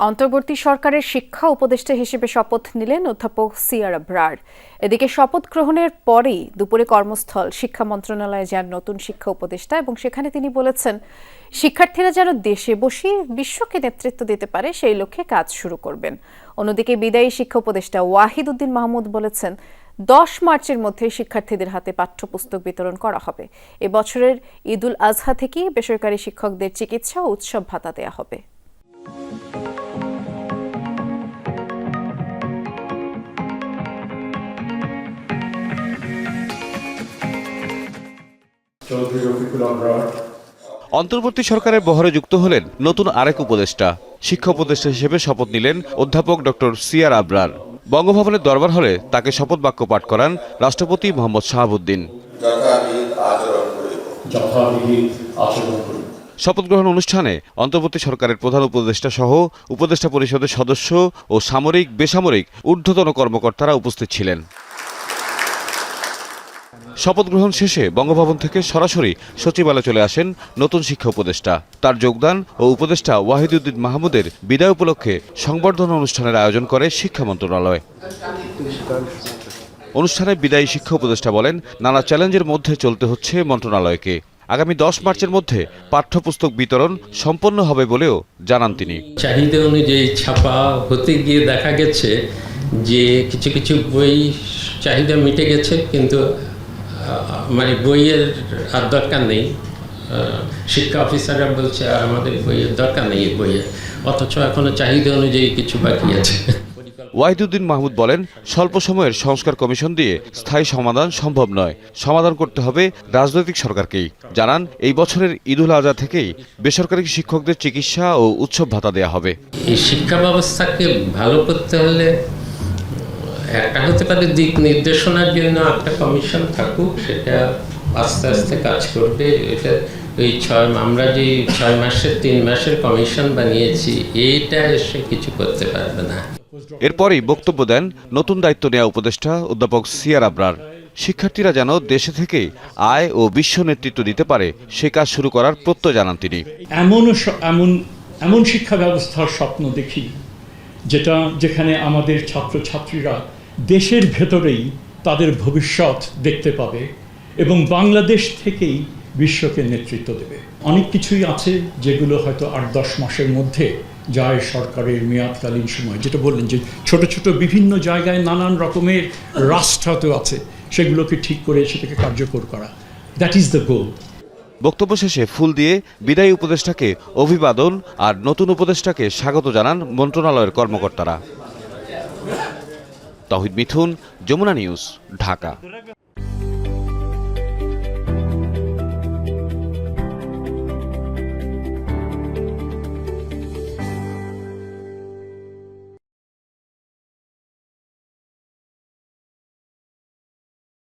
অন্তর্বর্তী সরকারের শিক্ষা উপদেষ্টা হিসেবে শপথ নিলেন অধ্যাপক সিয়ারা ব্রার এদিকে শপথ গ্রহণের পরেই দুপুরে কর্মস্থল শিক্ষা মন্ত্রণালয়ে যান নতুন শিক্ষা উপদেষ্টা এবং সেখানে তিনি বলেছেন, শিক্ষার্থীরা যেন দেশে বসে বিশ্বকে নেতৃত্ব দিতে পারে, সেই লক্ষ্যে কাজ শুরু করবেন। অন্যদিকে বিদায়ী শিক্ষা উপদেষ্টা ওয়াহিদ উদ্দিন মাহমুদ বলেছেন, দশ মার্চের মধ্যে শিক্ষার্থীদের হাতে পাঠ্যপুস্তক বিতরণ করা হবে। এবছরের ঈদুল আজহা থেকেই বেসরকারি শিক্ষকদের চিকিৎসা ও উৎসব ভাতা দেওয়া হবে। অন্তর্বর্তী সরকারের বহরে যুক্ত হলেন নতুন আরেক উপদেষ্টা। শিক্ষা উপদেষ্টা হিসেবে শপথ নিলেন অধ্যাপক ডক্টর সিয়ার আবরার। বঙ্গভবনের দরবার হলে তাকে শপথ বাক্য পাঠ করান রাষ্ট্রপতি মোহাম্মদ শাহাবুদ্দিন। শপথ গ্রহণ অনুষ্ঠানে অন্তর্বর্তী সরকারের প্রধান উপদেষ্টা সহ উপদেষ্টা পরিষদের সদস্য ও সামরিক, বেসামরিক, ঊর্ধ্বতন কর্মকর্তারা উপস্থিত ছিলেন। শপথ গ্রহণ শেষে বঙ্গভবন থেকে সরাসরি সচিবালয়ে চলে আসেন নতুন শিক্ষা উপদেষ্টা। তার যোগদান ও উপদেষ্টা ওয়াহিদুদ্দিন মাহমুদের বিদায় উপলক্ষে সংবর্ধনা অনুষ্ঠানের আয়োজন করে শিক্ষা মন্ত্রণালয়। অনুষ্ঠানে বিদায়ী শিক্ষা উপদেষ্টা বলেন, নানা চ্যালেঞ্জের মধ্যে চলতে হচ্ছে মন্ত্রণালয়কে। আগামী দশ মার্চের মধ্যে পাঠ্যপুস্তক বিতরণ সম্পন্ন হবে বলেও জানান তিনি। চাহিদা অনুযায়ী ছাপা হতে গিয়ে দেখা গেছে যে কিছু কিছু বই চাহিদা মিটে গেছে, কিন্তু মানে বইয়ের আর দরকার নেই। শিক্ষা অফিসাররা বলছে আর আমাদের বইয়ের দরকার নেই বইয়ের অথচ এখনও চাহিদা অনুযায়ী কিছু বাকি আছে। ওয়াহিদুদ্দিন মাহমুদ বলেন স্বল্প সময়ের সংস্কার কমিশন দিয়ে স্থায়ী সমাধান সম্ভব নয়। সমাধান করতে হবে রাজনৈতিক সরকারকেই। জানান এই বছরের ঈদুল আজহা থেকেই বেসরকারি শিক্ষকদের চিকিৎসা ও উৎসব ভাতা দেওয়া হবে। এই শিক্ষা ব্যবস্থাকে ভালো করতে হলে একটা হতে পারে দিক নির্দেশনার জন্য একটা কমিশন থাকুক সেটা আস্তে আস্তে কাজ করবে। এটা ওই ছয় আমরা যে ছয় মাসের তিন মাসের কমিশন বানিয়েছি এইটা এসে কিছু করতে পারবে না। এরপরই বক্তব্য দেন নতুন দায়িত্ব নেওয়া উপদেষ্টা অধ্যাপক সিয়ার আবরার। শিক্ষার্থীরা যেন দেশে থেকে আয় ও বিশ্ব নেতৃত্ব দিতে পারে সে কাজ শুরু করার প্রত্যয় জানান তিনি। এমন এমন এমন শিক্ষা ব্যবস্থার স্বপ্ন দেখি যেটা যেখানে আমাদের ছাত্রছাত্রীরা দেশের ভেতরেই তাদের ভবিষ্যৎ দেখতে পাবে এবং বাংলাদেশ থেকেই বিশ্বকে নেতৃত্ব দেবে। অনেক কিছুই আছে যেগুলো হয়তো আট দশ মাসের মধ্যে যায় সরকারের মেয়াদকালীন সময়। যেটা বললেন যে ছোট ছোট বিভিন্ন জায়গায় নানান রকমের রাষ্ট্র হয়তো আছে, সেগুলোকে ঠিক করে সেটাকে কার্যকর করা। দ্যাট ইজ দ্য গোল বক্তব্য শেষে ফুল দিয়ে বিদায়ী উপদেষ্টাকে অভিবাদন আর নতুন উপদেষ্টাকে স্বাগত জানান মন্ত্রণালয়ের কর্মকর্তারা। তহিদ মিথুন যমুনা নিউজ ঢাকা।